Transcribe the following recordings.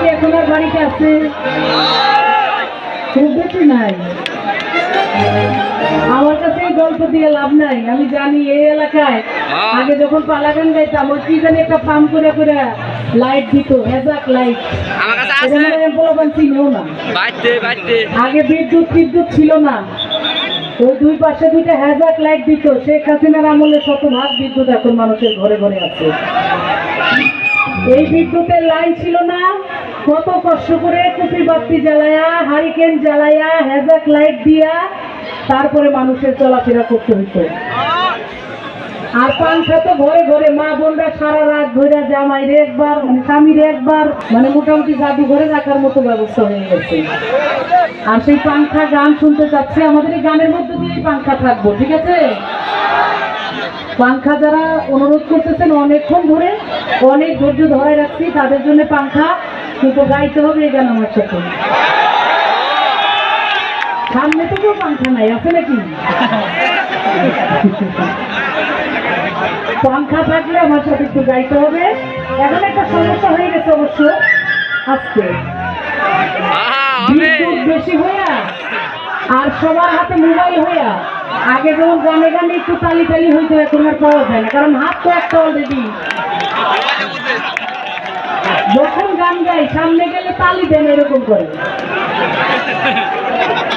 কি এখন আর বাড়িতে আছে। নাই। আমার কাছে এই গল্প দিয়ে লাভ নাই। আমি জানি এই এলাকায় আগে যখন পালাগান গাইতাম ওই কি জানি একটা পাম্প করে করে লাইট দিত হেজাক লাইট আগে বিদ্যুৎ বিদ্যুৎ ছিল না। ওই দুই পাশে দুইটা হ্যাজাক লাইট দিত। শেখ হাসিনার আমলে শতভাগ বিদ্যুৎ এখন মানুষের ঘরে ঘরে আছে। এই বিদ্যুতের লাইন ছিল না। কত কষ্ট করে কুপি বাতি জ্বালায়া, হারিকেন জ্বালায়া হ্যাজাক লাইট দিয়া তারপরে মানুষের চলাফেরা করতে হইতো। আর পাংখা তো ঘরে ঘরে, মা বোনরা সারা রাত ধরে জামাইরে একবার মানে স্বামীর একবার মানে মোটামুটি জাদু ঘরে রাখার মতো ব্যবস্থা হয়ে গেছে। আর সেই পাংখা গান শুনতে চাচ্ছি, আমাদের গানের মধ্যে দিয়েই পাংখা থাকব, ঠিক আছে? পাংখা যারা অনুরোধ করতেছেন অনেকক্ষণ ধরে অনেক ধৈর্য ধরে রাখছি তাদের জন্য পাংখা কিন্তু গাইতে হবে এই গান আমার সাথে। সামনে তো কেউ পাংখা নাই আছে নাকি? পাংখা থাকলে আমার সাথে একটু গাইতে হবে। এখন একটা সমস্যা হয়ে গেছে অবশ্য আজকে। বিদ্যুৎ বেশি হইয়া আর সবার হাতে মোবাইল হইয়া আগে যেমন গানে গানে একটু তালি তালি হইতো এখন আর পাওয়া যায় না। কারণ হাত তো একটা অলরেডি যখন গান গাই সামনে গেলে তালি দেন এরকম করে।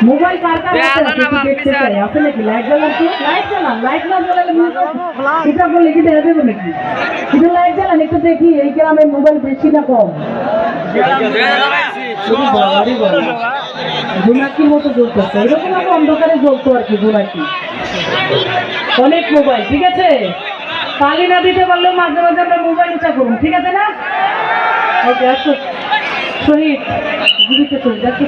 মোবাইল কার কার আছে? দেখতে চাই। আছে নাকি? লাইট জ্বালান কি? লাইট জ্বালান? লাইট না জ্বালালে এটা বললে কি দেখা যাবে নাকি? এটা লাইট জ্বালান একটু দেখি এই গ্রামে মোবাইল বেশি না কম? জোনাকির মতো জ্বলতেছে এরকম আগে অন্ধকারে জ্বলতো আর কি জোনাকি অনেক মোবাইল ঠিক আছে? তালি না দিতে পারলেও মাঝে মাঝে আমরা মোবাইল উঁচা করুন, ঠিক আছে না? ওকে আসো। শহীদ জীবিত শহীদ আসো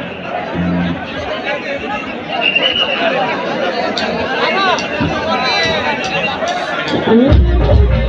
মাঝখান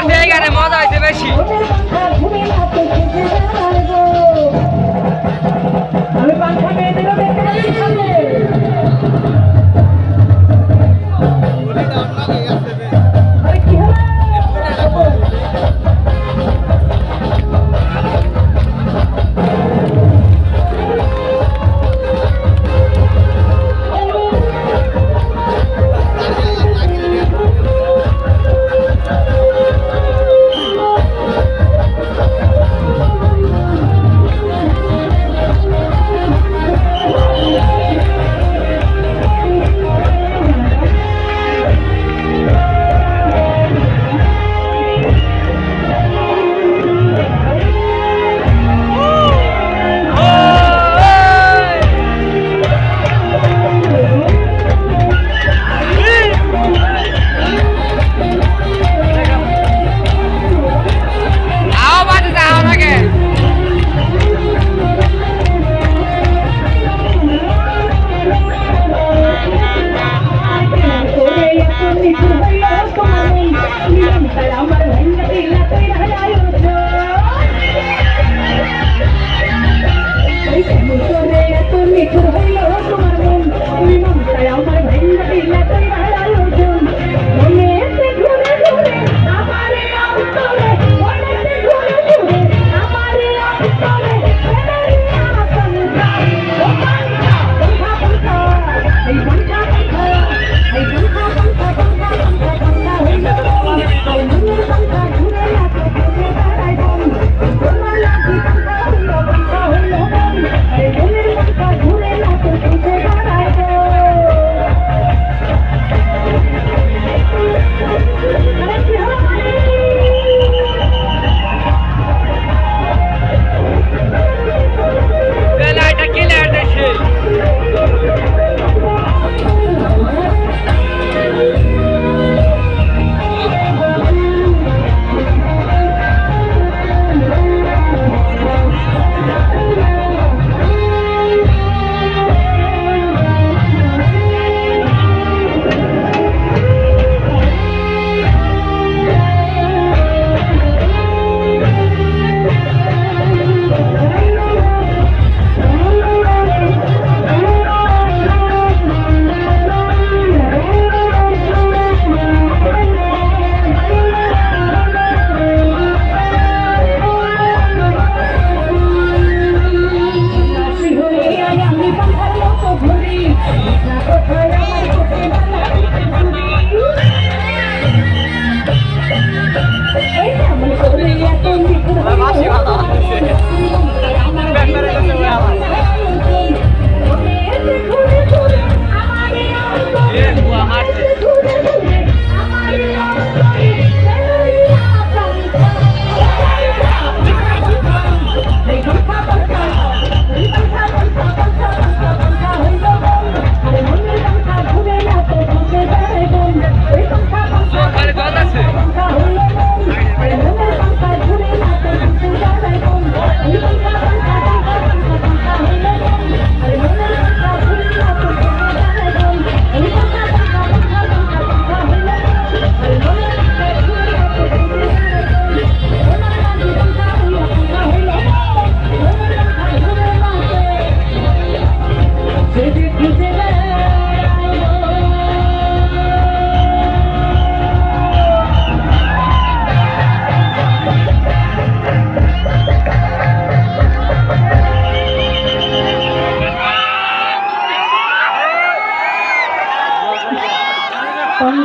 গান দিয়ে গানে মজা হয়েছে বেশি।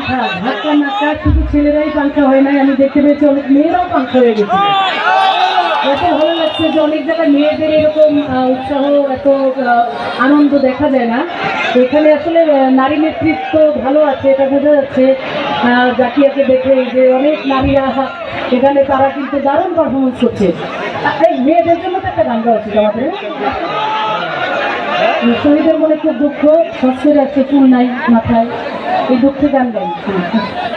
পাংখা ধাক্কা নাক্কা শুধু ছেলেরাই পাংখা হয় নাই, আমি দেখতে পেয়েছি অনেক মেয়েরাও পাংখা হয়ে গেছে। এত ভালো লাগছে যে অনেক জায়গায় মেয়েদের এরকম উৎসাহ, এত আনন্দ দেখা যায় না। এখানে আসলে নারী নেতৃত্ব ভালো আছে, এটা বোঝা যাচ্ছে। জাকিয়াকে দেখে যে অনেক নারীরা এখানে তারা কিন্তু দারুণ পারফরমেন্স করছে। এই মেয়েদের জন্য তো একটা গান গাওয়া উচিত আমাদের শহীদের মনে খুব দুঃখ সস্যের আছে চুল নাই মাথায়। এই দুঃখে গান গাই